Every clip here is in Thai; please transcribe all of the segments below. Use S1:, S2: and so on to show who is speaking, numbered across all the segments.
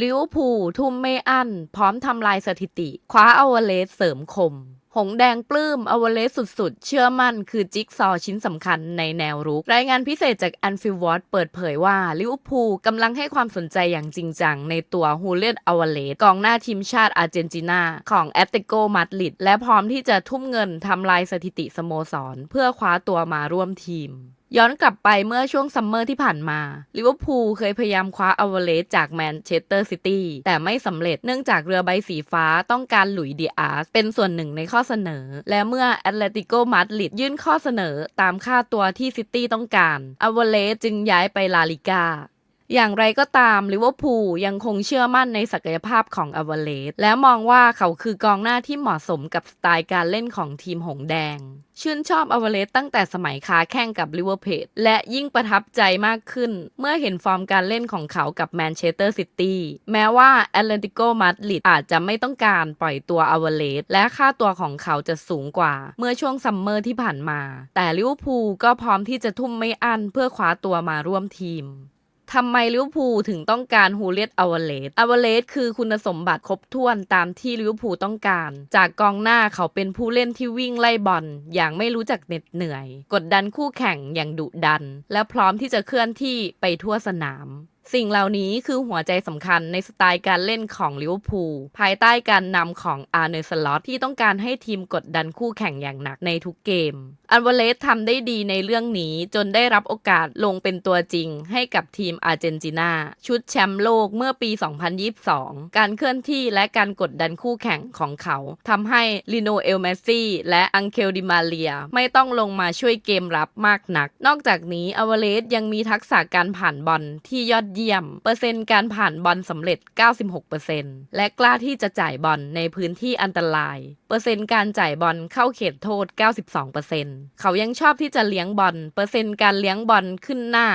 S1: ลิเวอร์พูลทุ่มไม่อั้น พร้อมทำลายสถิติ คว้าอวเลสเสริมคม หงแดงปลื้มอวเลสสุดๆ เชื่อมั่นคือจิ๊กซอชิ้นสำคัญในแนวรุก รายงานพิเศษจากอันฟิวอตเปิดเผยว่าลิเวอร์พูลกำลังให้ความสนใจอย่างจริงจังในตัวฮูเลียนอวเลสกองหน้าทีมชาติอาร์เจนตินา ของแอตเติโกมาดริดและพร้อมที่จะทุ่มเงินทำลายสถิติสโมสร เพื่อคว้าตัวมาร่วมทีม ย้อนกลับไปเมื่อช่วงซัมเมอร์ที่ผ่านมาลิเวอร์พูลเคยพยายามคว้าอเวเลสจากแมนเชสเตอร์ซิตี้แต่ไม่สำเร็จเนื่องจากเรือใบสีฟ้าต้องการหลุยดีอาร์สเป็นส่วนหนึ่งในข้อเสนอ และเมื่อแอตเลติโกมาดริดยื่นข้อเสนอตามค่าตัวที่ซิตี้ต้องการอเวเลสจึงย้ายไปลาลิกา อย่างไรก็ตามลิเวอร์พูลยังคงเชื่อมั่นในศักยภาพของอเวเลสและมองว่าเขาคือกองหน้าที่เหมาะสมกับสไตล์การเล่นของทีมหงแดง ชื่นชอบอเวเลสตั้งแต่สมัยค้าแข่งกับลิเวอร์เพลและยิ่งประทับใจมากขึ้น เมื่อเห็นฟอร์มการเล่นของเขากับแมนเชสเตอร์ซิตี้แม้ว่าแอตเลติโกมาดริดอาจจะไม่ต้องการปล่อยตัวอเวเลสและค่าตัวของเขาจะสูงกว่า เมื่อช่วงซัมเมอร์ที่ผ่านมา แต่ลิเวอร์พูลก็พร้อมที่จะทุ่มไม่อั้นเพื่อคว้าตัวมาร่วมทีม ทำไมลิเวอร์พูลถึงต้องการฮูเลียตอวาเลสอวาเลสคือคุณสมบัติครบถ้วนตามที่ลิเวอร์พูลต้องการ จากกองหน้าเขาเป็นผู้เล่นที่วิ่งไล่บอลอย่างไม่รู้จักเหน็ดเหนื่อย กดดันคู่แข่งอย่างดุดัน และพร้อมที่จะเคลื่อนที่ไปทั่วสนาม สิ่งเหล่านี้คือหัวใจสำคัญในสไตล์การเล่นของลิเวอร์พูลภายใต้การนำของอาร์เนสลอตที่ต้องการให้ทีมกดดันคู่แข่งอย่างหนักในทุกเกม อันวเลสทำได้ดีในเรื่องนี้จนได้รับโอกาสลงเป็นตัวจริงให้กับทีมอาร์เจนตินาชุดแชมป์โลกเมื่อปี 2022 การเคลื่อนที่และการกดดันคู่แข่งของเขาทำให้ลิโนเอลเมซี่และอังเคลดิมาเลียไม่ต้องลงมาช่วยเกมรับมากนัก นอกจากนี้อวเลสยังมีทักษะการผ่านบอลที่ยอดเยี่ยม เปอร์เซ็นต์การผ่านบอลสำเร็จ 96%และกล้าที่จะจ่ายบอลในพื้นที่อันตราย เปอร์เซ็นต์การจ่ายบอลเข้าเขตโทษ 92%เขายังชอบที่จะเลี้ยงบอล เปอร์เซ็นต์การเลี้ยงบอลขึ้นหน้า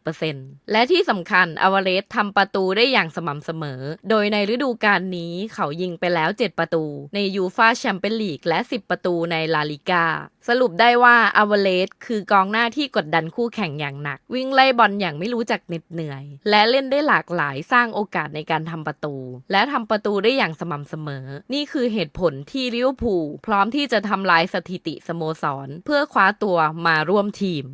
S1: 90%และที่สำคัญอวาเลสทำประตูได้อย่างสม่ำเสมอ โดยในฤดูกาลนี้เขายิงไปแล้ว 7 ประตู ในยูฟาแชมเปี้ยนลีกและ 10 ประตูในลาลิกาสรุปได้ว่าอวาเลสคือกองหน้าที่กดดันคู่แข่งอย่างหนัก วิ่งไล่บอลอย่างไม่รู้จักเหน็ดเหนื่อยและเล่นได้หลากหลายสร้างโอกาสในการทำประตู และทำประตูได้อย่างสม่ำเสมอ นี่คือเหตุผลที่ลิเวอร์พูลพร้อมที่จะทำลายสถิติสโมสร เพื่อคว้าตัวมาร่วมทีม